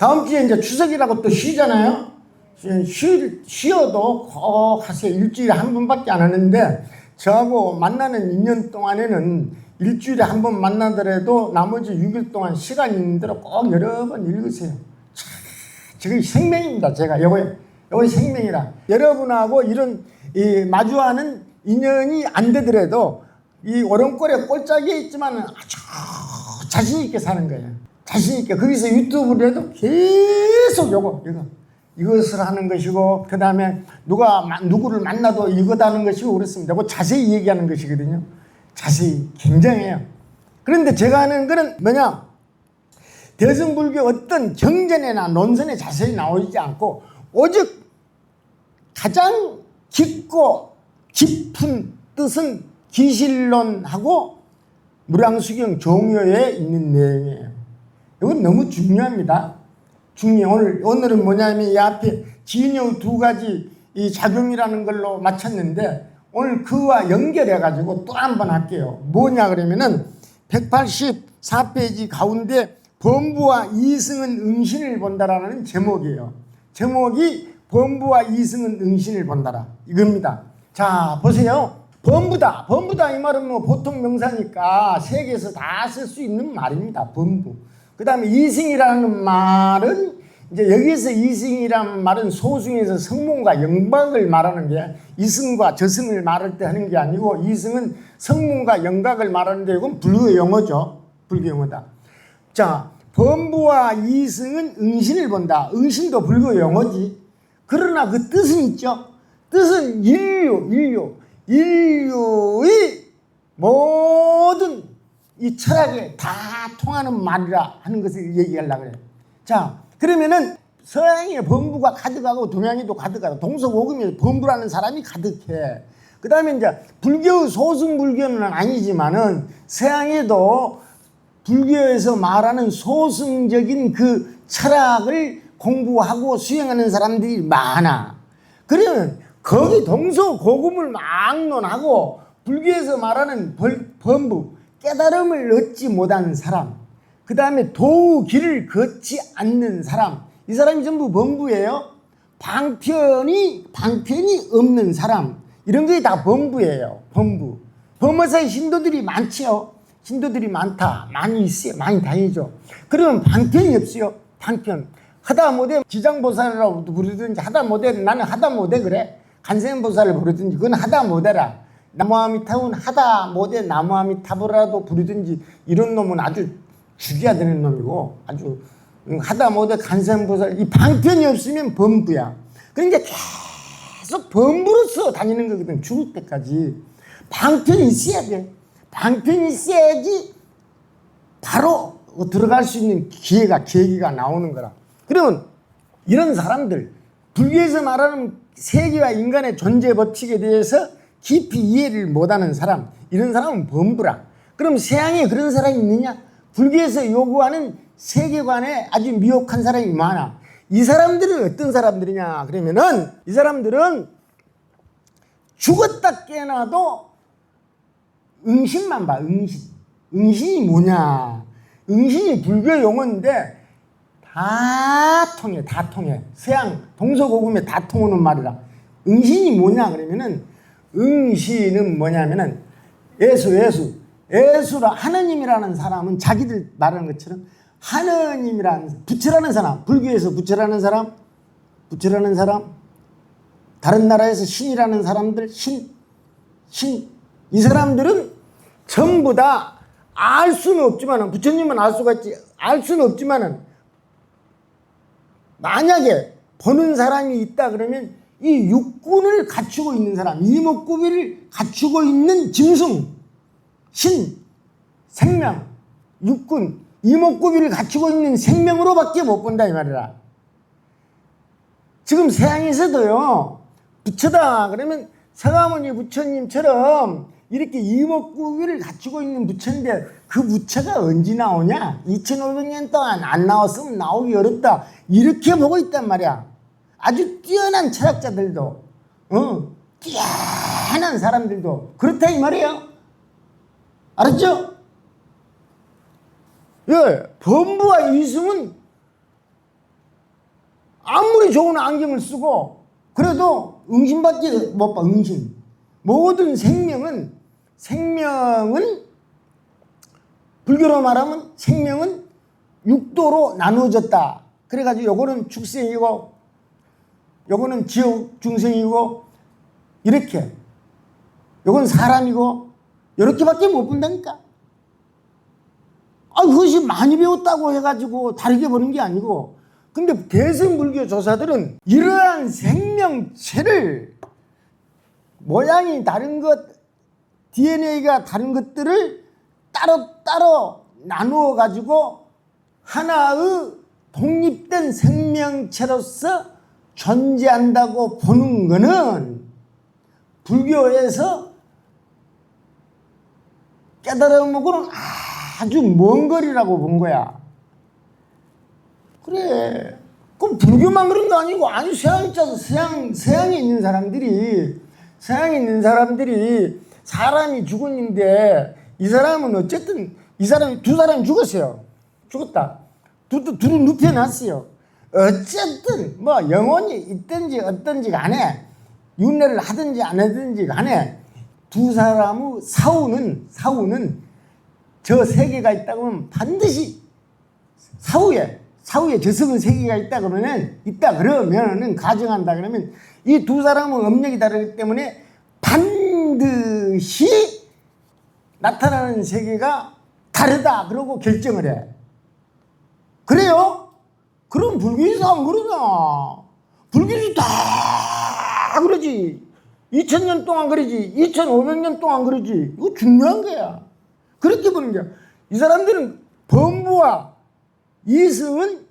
다음 주에 이제 추석이라고 또 쉬잖아요. 쉬, 쉬어도 꼭 하세요. 일주일에 한 번밖에 안 하는데 저하고 만나는 2년 동안에는 일주일에 한 번 만나더라도 나머지 6일 동안 시간 있는 대로 꼭 여러 번 읽으세요. 참, 지금 생명입니다. 제가 요거 요거 생명이라 여러분하고 이런 이 마주하는 인연이 안 되더라도 이 오름골에 꼴짝이에 있지만 아주 자신 있게 사는 거예요. 자신 있게 거기서 유튜브를 해도 계속 요거 이거 이것을 하는 것이고 그 다음에 누가 마- 누구를 만나도 이것 하는 것이고 그렇습니다. 그 자세히 얘기하는 것이거든요. 자세히 굉장해요. 그런데 제가 하는 거는 뭐냐? 대승불교 어떤 경전이나 논선에 자세히 나오지 않고 오직 가장 깊고 깊은 뜻은 기실론하고 무량수경 종요에 있는 내용이에요. 이건 너무 중요합니다. 중요. 오늘 오늘은 뭐냐면 이 앞에 진여 두 가지 이 작용이라는 걸로 마쳤는데 오늘 그와 연결해 가지고 또 한 번 할게요. 뭐냐 그러면은 184페이지 가운데 범부와 이승은 응신을 본다라는 제목이에요. 제목이 범부와 이승은 응신을 본다라 이겁니다. 자 보세요. 범부다. 범부다 이 말은 뭐 보통 명사니까 세계에서 다 쓸 수 있는 말입니다. 범부. 그 다음에 이승이라는 말은 이제 여기서 이승이라는 말은 소중에서 성문과 영광을 말하는 게 이승과 저승을 말할 때 하는 게 아니고 이승은 성문과 영광을 말하는데 이건 불교 용어죠. 불교 용어다. 자, 범부와 이승은 응신을 본다. 응신도 불교 용어지. 그러나 그 뜻은 있죠. 뜻은 인류, 인류, 인류의 모든 이 철학에 다 통하는 말이라 하는 것을 얘기하려고 그래요. 자, 그러면은 서양의 범부가 가득하고 동양에도 가득하고 동서고금에 범부라는 사람이 가득해. 그 다음에 이제 불교 소승 불교는 아니지만은 서양에도 불교에서 말하는 소승적인 그 철학을 공부하고 수행하는 사람들이 많아. 그러면 거기 동서고금을 막론하고 불교에서 말하는 벌, 범부, 깨달음을 얻지 못한 사람, 그 다음에 도우 길을 걷지 않는 사람, 이 사람이 전부 범부예요. 방편이, 방편이 없는 사람, 이런 게 다 범부예요. 범부. 범어사의 신도들이 많지요. 신도들이 많다. 많이 있어요. 많이 다니죠. 그러면 방편이 없어요. 방편. 하다 못해 지장보살이라고 부르든지 하다 못해 나는 하다 못해 그래. 간생보살을 부르든지 그건 하다 못해라. 나무아미타불은 하다 못해 나무아미타불이라도 부르든지 이런 놈은 아주 죽여야 되는 놈이고 아주 응, 하다 못해 간생보살 이 방편이 없으면 범부야. 그러니까 계속 범부로서 다니는 거거든 죽을 때까지 방편이 있어야 돼. 방편이 있어야지 바로 들어갈 수 있는 기회가 계기가 나오는 거라. 그러면 이런 사람들 불교에서 말하는 세계와 인간의 존재 법칙에 대해서 깊이 이해를 못하는 사람 이런 사람은 범부라. 그럼 서양에 그런 사람이 있느냐? 불교에서 요구하는 세계관에 아주 미혹한 사람이 많아. 이 사람들은 어떤 사람들이냐? 그러면은 이 사람들은 죽었다 깨어나도 응신만 봐, 응신. 응신이 뭐냐? 응신이 불교 용어인데 다 통해, 다 통해. 서양, 동서고금에 다 통하는 말이라. 응신이 뭐냐? 그러면은 응신은 뭐냐면은 예수, 예수. 예수라 하느님이라는 사람은 자기들 말하는 것처럼 하느님이라는 부처라는 사람, 불교에서 부처라는 사람, 부처라는 사람, 다른 나라에서 신이라는 사람들, 신, 신, 이 사람들은 전부 다 알 수는 없지만은, 부처님은 알 수가 있지, 알 수는 없지만은, 만약에 보는 사람이 있다 그러면 이 육군을 갖추고 있는 사람, 이목구비를 갖추고 있는 짐승, 신, 생명, 육군, 이목구비를 갖추고 있는 생명으로밖에 못 본다 이 말이라. 지금 서양에서도요 부처다 그러면 서가모니 부처님처럼 이렇게 이목구비를 갖추고 있는 부처인데 그 부처가 언제 나오냐? 2500년 동안 안 나왔으면 나오기 어렵다. 이렇게 보고 있단 말이야. 아주 뛰어난 철학자들도, 어, 뛰어난 사람들도 그렇다 이 말이에요. 알았죠? 예, 범부와 이승은 아무리 좋은 안경을 쓰고 그래도 응신밖에 못 봐. 응신. 모든 생명은 생명은 불교로 말하면 생명은 육도로 나누어졌다. 그래가지고 요거는 축생이고 요거는 지옥 중생이고 이렇게 요건 사람이고 이렇게밖에 못 본다니까. 아, 그것이 많이 배웠다고 해가지고 다르게 보는 게 아니고 근데 대승불교 조사들은 이러한 생명체를 모양이 다른 것, DNA가 다른 것들을 따로따로 나누어 가지고 하나의 독립된 생명체로서 존재한다고 보는 것은 불교에서 깨달음하고는 아주 먼 거리라고 본 거야. 그래. 그럼 불교만 그런 거 아니고 아니 서양 있잖아. 서양 서양에 있는 사람들이 서양에 있는 사람들이 사람이 죽었는데 이 사람은 어쨌든 이 사람이 두 사람이 죽었어요. 죽었다. 두, 두, 둘이 눕혀놨어요. 어쨌든 뭐 영혼이 있든지 어떤지 간에 윤회를 하든지 안 하든지 간에 두 사람의 사우는 사우는 저 세계가 있다 그러면 반드시 사후에 사후에 저승은 세계가 있다 그러면 있다 그러면은 가정한다 그러면 이 두 사람은 업력이 다르기 때문에 반드시 나타나는 세계가 다르다 그러고 결정을 해. 그래요? 그럼 불교에서 안 그러나? 불교에서 다 그러지. 2000년 동안 그러지. 2500년 동안 그러지. 이거 중요한 거야. 그렇게 보는 거야. 이 사람들은 범부와 이승은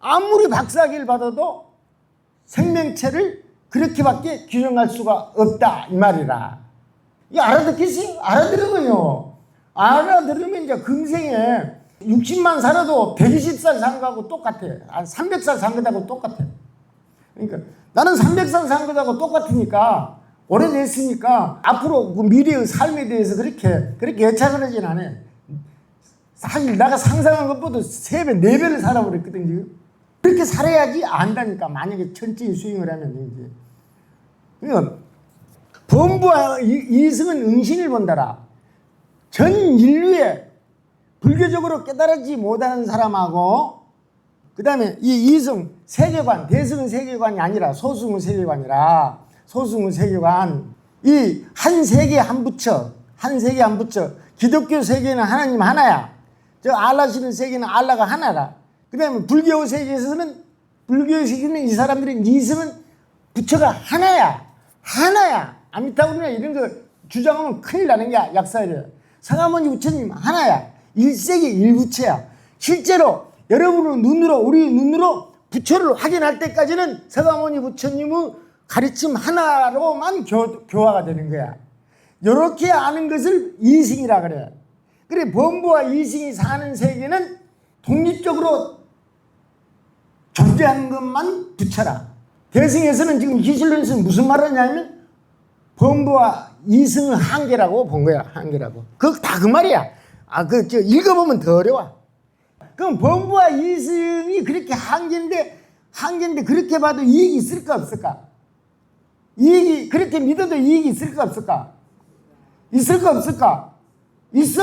아무리 박사학위를 받아도 생명체를 그렇게밖에 규정할 수가 없다 이 말이라. 이 알아듣겠어요? 알아들으면요. 알아들으면 이제 금생에 60만 살아도 120살 산 거하고 똑같아. 한 300살 산 거하고 똑같아. 그러니까 나는 300살 산 거하고 똑같으니까 오래됐으니까 앞으로 그 미래의 삶에 대해서 그렇게 그렇게 애착을 하진 않아. 사실 내가 상상한 것보다 3배, 4배를 살아버렸거든, 지금. 그렇게 살아야지 안다니까. 만약에 천천히 수행을 하면 이제. 그러니까 범부와 이- 이승은 응신을 본다라. 전 인류에 불교적으로 깨달지 못하는 사람하고 그 다음에 이 이승 세계관, 대승은 세계관이 아니라 소승은 세계관이라 소승은 세계관. 이 한 세계 한 부처 한 세계 한 부처. 기독교 세계는 하나님 하나야. 저 알라시는 세계는 알라가 하나라 그 다음에 불교 세계에서는 불교 세계는 이 사람들이 이승은 부처가 하나야. 하나야. 아미타불이나 이런 거 주장하면 큰일 나는 게 약사이래요. 상하모니 부처님 하나야 일세계 일부처야. 실제로 여러분의 눈으로 우리 눈으로 부처를 확인할 때까지는 서가모니 부처님의 가르침 하나로만 교, 교화가 되는 거야. 이렇게 아는 것을 이승이라 그래. 그래 범부와 이승이 사는 세계는 독립적으로 존재하는 것만 부처라. 대승에서는 지금 기실론에서는 무슨 말을 하냐면 범부와 이승의 한계라고 본 거야 한계라고. 그거 다그 말이야 아 그 저 읽어보면 더 어려워. 그럼 범부와 이승이 그렇게 한계인데 한계인데 그렇게 봐도 이익이 있을까 없을까? 이익이 그렇게 믿어도 이익이 있을까 없을까? 있을까 없을까? 있어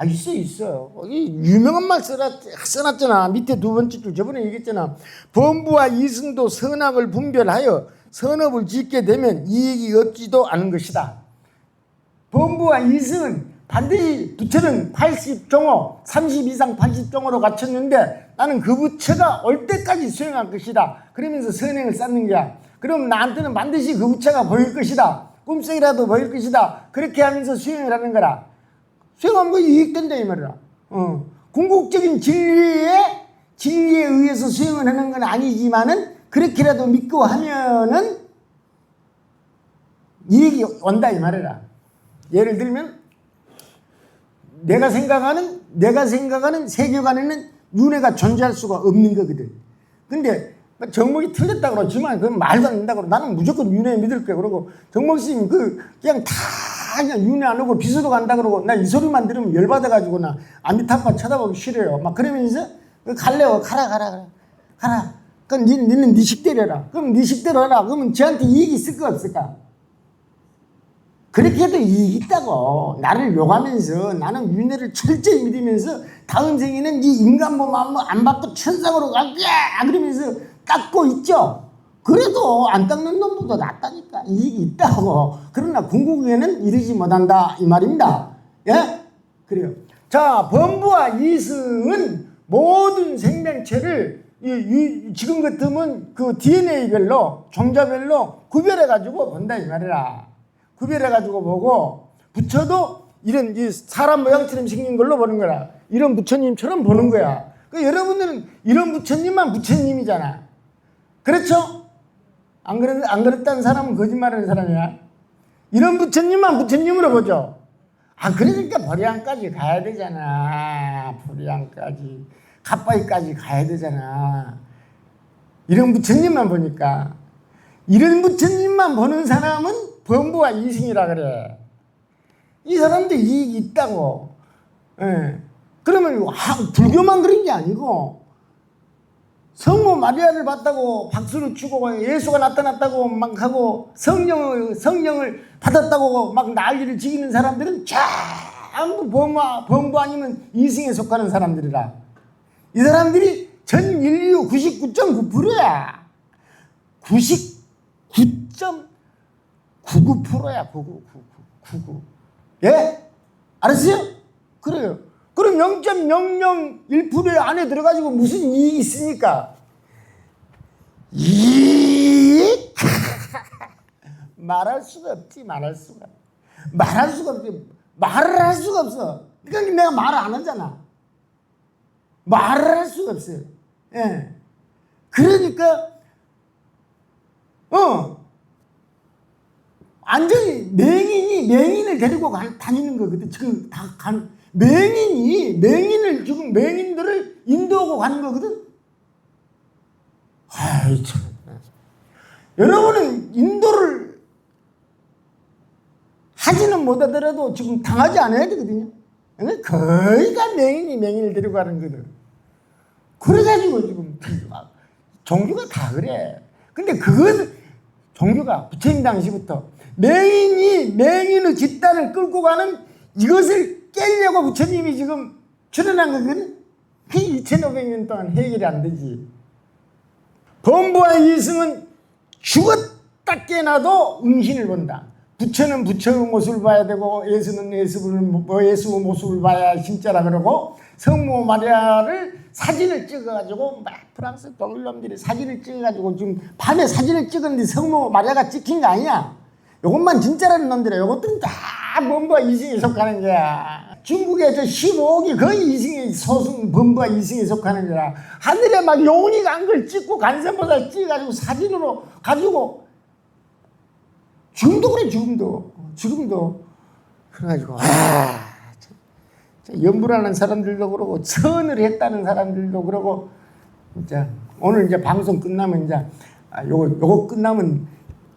아 있어 있어 이 유명한 말 써놨, 써놨잖아. 밑에 두 번째 줄 저번에 얘기했잖아. 범부와 이승도 선악을 분별하여 선업을 짓게 되면 이익이 없지도 않은 것이다. 범부와 이승은 반드시 부처는 80종호, 30 이상 80종호로 갖췄는데 나는 그 부처가 올 때까지 수행할 것이다. 그러면서 선행을 쌓는 거야. 그럼 나한테는 반드시 그 부처가 보일 것이다. 꿈속이라도 보일 것이다. 그렇게 하면서 수행을 하는 거라. 수행하면 그 이익된다 이 말이야. 어. 궁극적인 진리에 진리에 의해서 수행을 하는 건 아니지만은 그렇게라도 믿고 하면은 이익이 온다 이 말이라. 예를 들면 내가 생각하는 내가 생각하는 세계관에는 윤회가 존재할 수가 없는 거거든. 근데 정목이 틀렸다 그러지만 그건 말도 안 된다 그러 나는 무조건 윤회 믿을 거야 그러고 정목 스님 그 그냥 다 그냥 윤회 안 하고 비서도 간다 그러고 나 이 소리만 들으면 열 받아 가지고 나 아미타파 쳐다보기 싫어요. 막 그러면서 그 갈래요 가라 가라 가라 가라 그럼 니, 니는 네 식대로 해라. 그럼 네 식대로 해라. 그러면 쟤한테 이익이 있을까 없을까? 그렇게 해도 이익이 있다고. 나를 욕하면서 나는 윤회를 철저히 믿으면서 다음 생에는 이 인간 몸 안 받고 천상으로 갈게! 그러면서 닦고 있죠. 그래도 안 닦는 놈보다 낫다니까. 이익이 있다고. 그러나 궁극에는 이르지 못한다. 이 말입니다. 예? 그래요. 자, 범부와 이승은 모든 생명체를 이, 이, 지금 같으면 그 DNA별로, 종자별로 구별해 가지고 본다. 이 말이라. 구별해가지고 보고 부처도 이런 이 사람 모양처럼 생긴 걸로 보는 거라. 이런 부처님처럼 보는 거야. 그 여러분들은 이런 부처님만 부처님이잖아. 그렇죠? 안 그랬, 안 그랬다는 사람은 거짓말하는 사람이야. 이런 부처님만 부처님으로 보죠. 아, 그러니까 보리안까지 가야 되잖아. 보리안까지. 갓바위까지 가야 되잖아. 이런 부처님만 보니까. 이런 부처님만 보는 사람은 범부와 이승이라 그래. 이 사람도 이익이 있다고. 예. 그러면 하- 불교만 그런 게 아니고 성모 마리아를 봤다고 박수를 치고 예수가 나타났다고 막 하고 성령 성령을 받았다고 막 난리를 지기는 사람들은 전부 범부, 범부 아니면 이승에 속하는 사람들이라. 이 사람들이 전 인류 99.9%야. 99.99%야. 99, 99. 예? 알았어요? 그래요. 그럼 0.001% 안에 들어가지고 무슨 이익이 있습니까? 이익! 말할 수가 없지, 말할 수가. 말할 수가 없지. 말을 할 수가 없어. 그러니까 내가 말을 안 하잖아. 말을 할 수가 없어요. 예. 그러니까, 어, 완전히 맹인이 맹인을 데리고 가- 다니는 거거든. 지금 다 간, 맹인이 맹인을 지금 맹인들을 인도하고 가는 거거든. 아이 참. 여러분은 인도를 하지는 못하더라도 지금 당하지 않아야 되거든요. 거의 다 맹인이 맹인을 데리고 가는 거든. 그래가지고 지금 막 종교가 다 그래. 근데 그건 종교가 부처님 당시부터 맹인이 맹인의 집단을 끌고 가는 이것을 깨려고 부처님이 지금 출연한 거거든. 그 2500년 동안 해결이 안 되지. 범부와 이승은 죽었다 깨나도 응신을 본다. 부처는 부처의 모습을 봐야 되고 예수는 예수를 뭐 예수의 모습을 봐야 진짜라 그러고 성모 마리아를 사진을 찍어가지고 막 프랑스 독일 놈들이 사진을 찍어가지고 지금 밤에 사진을 찍었는데 성모 마리아가 찍힌 거 아니야? 요것만 진짜라는 놈들이야. 요것들은 다 범부와 이승에 속하는 거야. 중국의 저 15억이 거의 이승에 소승 범부와 이승에 속하는 거야. 하늘에 막 용이 간걸 찍고 간선보살 찍어가지고 사진으로 가지고 지금도 그래 지금도 지금도 그래가지고 아 연불하는 사람들도 그러고 선을 했다는 사람들도 그러고 진짜 오늘 이제 방송 끝나면 이제 아, 요거 요거 끝나면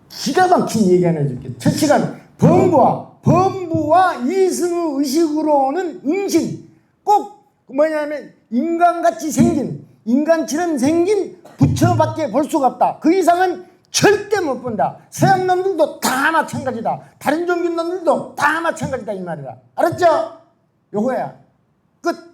기가 막힌 얘기 하나 해줄게. 첫 시간 범부와 범부와 이승의 의식으로는 응신 꼭 뭐냐면 인간같이 생긴 인간처럼 생긴 부처밖에 볼 수가 없다. 그 이상은 절대 못 본다. 서양 놈들도 다 마찬가지다. 다른 종교 놈들도 다 마찬가지다 이 말이야. 알았죠? 요거야. 끝.